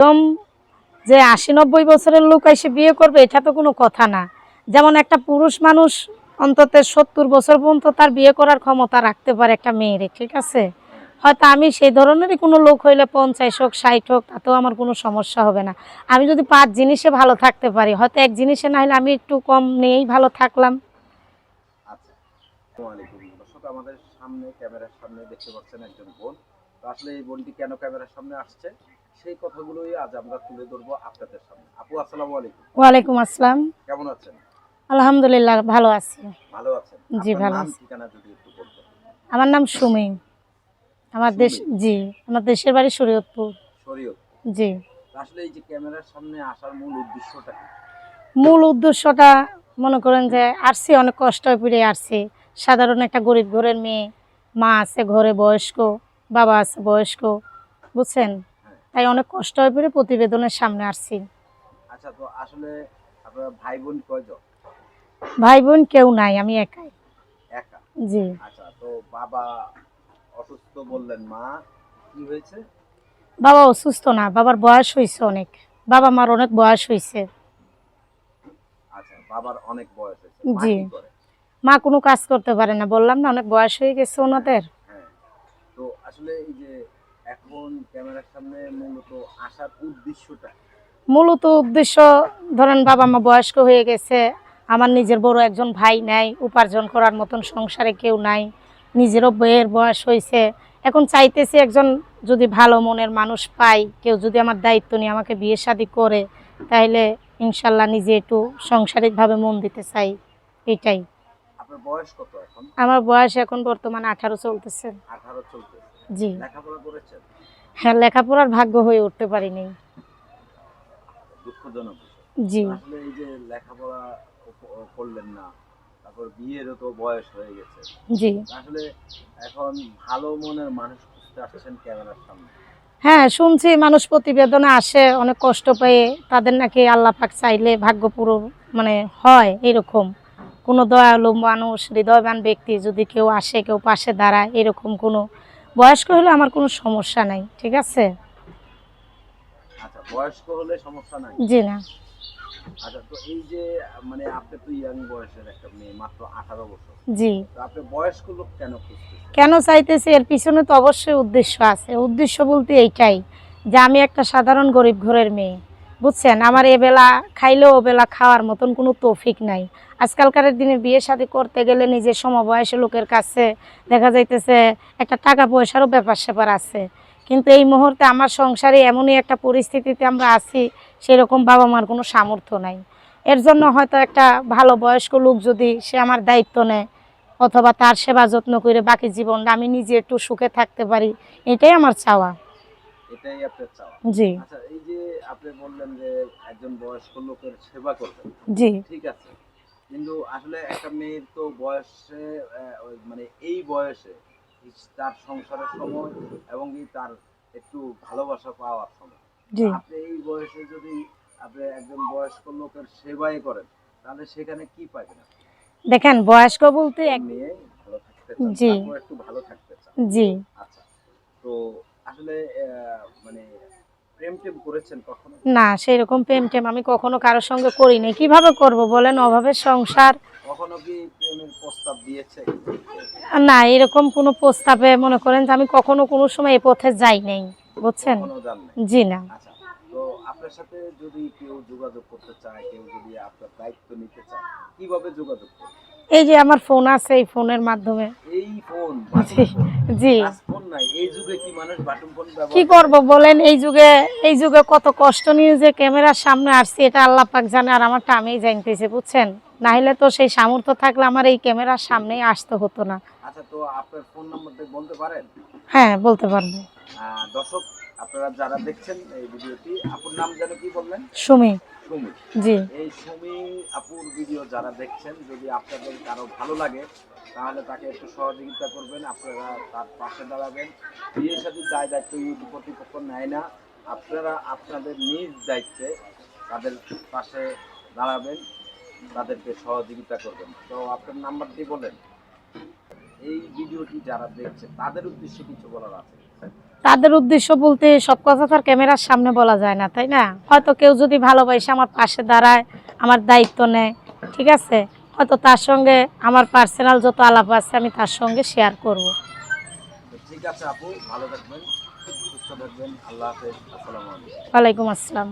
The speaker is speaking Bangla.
একদম যে আশি নব্বই বছরের লোক এসে বিয়ে করবে, এটা তো কোনো কথা না। যেমন একটা পুরুষ মানুষ অন্তত সত্তর বছর পর্যন্ত তার বিয়ে করার ক্ষমতা রাখতে পারে একটা মেয়েরে, ঠিক আছে? হয়তো আমি সেই ধরনেরই কোনো লোক হইলে পঞ্চাশ হোক, ষাট হোক, তাতেও আমার কোনো সমস্যা হবে না। আমি যদি পাঁচ জিনিসে ভালো থাকতে পারি, হয়তো এক জিনিসে না হলে আমি একটু কম নিয়েই ভালো থাকলাম। আচ্ছা। আমাদের সামনে, ক্যামেরার সামনে দেখতে পাচ্ছেন একজন বোন। তো আসলে এই বোনটি কেন ক্যামেরার সামনে আসছে? সেই কথাগুলোই আজ আমরা তুলে ধরবো আপনাদের সামনে। আপু আসসালামু আলাইকুম। ওয়ালাইকুম আসসালাম। কেমন আছেন? আলহামদুলিল্লাহ ভালো আছি। ভালো আছেন? জি, ভালো আছি। ঠিকানা যদি একটু বলতেন। আমার নাম সুমি। আমার দেশ? জি আমার দেশের বাড়ি শরীয়তপুর। শরীয়ত জি। আসলে এই যে ক্যামেরার সামনে আসার মূল উদ্দেশ্যটা কি? মূল উদ্দেশ্যটা মনে করেন যে আসছি অনেক কষ্ট পেরে আসছি সাধারণ একটা গরিব ঘরের মেয়ে মা আছে ঘরে বয়স্ক বাবা আছে বয়স্ক বুঝছেন? তাই অনেক কষ্ট হয়ে পড়ে প্রতিবেদনের সামনে আসছি। আচ্ছা তো আসলে আপনার ভাই বোন কয়জন? ভাই বোন কেউ নাই আমি একাই। একা? জি। আচ্ছা তো বাবা অসুস্থ বললেন মা কি হয়েছে? বাবা অসুস্থ না বাবার বয়স হয়েছে অনেক। বাবা মার অনেক বয়স হয়েছে। আচ্ছা বাবার অনেক বয়স হয়েছে। জি। মা কোনো কাজ করতে পারে না বললাম না অনেক বয়স হয়ে গেছে ওনাদের হ্যাঁ তো আসলে এই যে এখন ক্যামেরার সামনে মূলত আসার উদ্দেশ্যটা? মূলত উদ্দেশ্য ধরেন বাবা মা বয়স্ক হয়ে গেছে আমার নিজের বড় একজন ভাই নাই উপার্জন করার মতন সংসারে কেউ নাই নিজেরও বইয়ের বয়স হয়েছে। এখন চাইতেছি একজন যদি ভালো মনের মানুষ পাই কেউ যদি আমার দায়িত্ব নিয়ে আমাকে বিয়ে শাদি করে তাহলে ইনশাল্লাহ নিজে একটু সাংসারিকভাবে মন দিতে চাই এটাই। আমার বয়স এখন বর্তমানে আঠারো চলতেছে। আঠারো চলতে জি। লেখাপড়া করেছেন? হ্যাঁ লেখাপড়ার ভাগ্য হয়ে উঠতে পারিনি। দুঃখজনক জি। আসলে এই যে লেখাপড়া করলেন না তারপর বিয়েরও তো বয়স হয়ে গেছে। জি। আসলে এখন ভালো মনের মানুষ খুঁজতে আসছেন ক্যামেরার সামনে। হ্যাঁ শুনছি মানুষ প্রতিবেদনে আসে অনেক কষ্ট পেয়ে। তাদের নাকি আল্লাহ পাক চাইলে ভাগ্য পুরো মানে হয় এরকম। কোনো দয়ালু মানুষ হৃদয়বান ব্যক্তি যদি কেউ আসে কেউ পাশে দাঁড়ায় এরকম কোনো বয়স্ক হলে আমার কোনো সমস্যা নাই ঠিক আছে? আচ্ছা বয়স্ক হলে সমস্যা নাই? জি না। আচ্ছা তো এই যে মানে আপনি তো ইয়াং বয়সের একটা মেয়ে মাত্র আঠারো বছর। জি। তো আপনি বয়স্ক লোক কেন খুঁজতেছেন? কেন চাইতেছি? এর পিছনে তো অবশ্যই উদ্দেশ্য আছে। উদ্দেশ্য বলতে এইটাই যে আমি একটা সাধারণ গরিব ঘরের মেয়ে। বুঝছেন? আমার এবেলা খাইলেও ওবেলা খাওয়ার মতন কোনো তৌফিক নাই। আজকালকার দিনে বিয়ে শাদী করতে গেলে নিজের সমবয়সী লোকের কাছে দেখা যাইতেছে একটা টাকা পয়সারও ব্যাপার স্যাপার আছে। কিন্তু এই মুহূর্তে আমার সংসারে এমনই একটা পরিস্থিতিতে আমরা আছি, সেরকম বাবা মার কোনো সামর্থ্য নাই। এর জন্য হয়তো একটা ভালো বয়স্ক লোক যদি সে আমার দায়িত্ব নেয়, অথবা তার সেবা যত্ন করে বাকি জীবনটা আমি নিজে একটু সুখে থাকতে পারি, এটাই আমার চাওয়া। এটাই আপনার চাওয়া। জি। আচ্ছা এই যে আপনি বললেন যে একজন বয়স্ক লোকের সেবা করবেন। জি। ঠিক আছে। কিন্তু আসলে একটা মেয়ের তো বয়সে মানে এই বয়সে তার সংসারের সময় এবং তার একটু ভালোবাসা পাওয়ার সময়। আপনি এই বয়সে যদি আপনি একজন বয়স্ক লোকের সেবাই করেন তাহলে সেখানে কি পাবেন? দেখেন বয়স্ক বলতে এক মেয়ে ভালো থাকতে জি। একটু ভালো থাকতে জি আচ্ছা তো আসলে আহ, মানে প্রেম করেছেন কখনো? না সেই রকম প্রেম টেম আমি কখনো কারোর সঙ্গে করি করিনি। কীভাবে করব বলেন? অভাবের সংসার। কখনো কি প্রেমের প্রস্তাব দিয়েছে? না এরকম কোনো প্রস্তাবে মনে করেন যে আমি কখনো কোনো সময় এ পথে যাই নাই। বুঝছেন? কখনো নাই? জি না। আচ্ছা তো আপনার সাথে যদি কেউ যোগাযোগ করতে চায় কেউ যদি আপনার দায়িত্ব নিতে চায় কীভাবে যোগাযোগ করবে? এই যে আমার ফোন আছে এই ফোনের মাধ্যমে। এই ফোন জি জি। ফোন নাই। এই যুগে কি মানুষ বাটন ফোন ব্যবহার কি করব বলেন এই যুগে এই যুগে কত কষ্ট নিয়ে যে ক্যামেরার সামনে আসছি এটা আল্লাহ পাক জানে আর আমারটা আমিই জানতেছি বুঝছেন? না হলে তো সেই সামর্থ্য থাকলে আমার এই ক্যামেরার সামনেই আসতে হতো না। আচ্ছা তো আপনার ফোন নাম্বারটা বলতে পারেন? হ্যাঁ বলতে পারব। দর্শক আপনারা যারা দেখছেন এই ভিডিওটি আপুর নাম যেন কি বললেন? সুমি। সুমি। জি। এই সুমি আপুর ভিডিও যারা দেখছেন যদি আপনাদের কারও ভালো লাগে তাহলে তাকে একটু সহযোগিতা করবেন আপনারা তার পাশে দাঁড়াবেন। বিয়ে সাথে দায় দায়িত্ব ইউটিউব কর্তৃপক্ষ নেয় না। আপনারা আপনাদের নিজ দায়িত্বে তাদের পাশে দাঁড়াবেন তাদেরকে সহযোগিতা করবেন। তো আপনার নাম্বারটি বলেন। এই ভিডিওটি যারা দেখছে তাদের উদ্দেশ্যে কিছু বলার আছে। তাদের উদ্দেশ্য বলতে সব কথা তো আর ক্যামেরার সামনে বলা যায় না তাই না? হয়তো কেউ যদি ভালোবাসে আমার পাশে দাঁড়ায় আমার দায়িত্ব নেয় ঠিক আছে? হয়তো তার সঙ্গে আমার পার্সোনাল যত আলাপ আছে আমি তার সঙ্গে শেয়ার করব। ঠিক আছে আপু ভালো থাকবেন সুস্থ থাকবেন আল্লাহ হাফেজ আসসালামু আলাইকুম। ওয়ালাইকুম আসসালাম।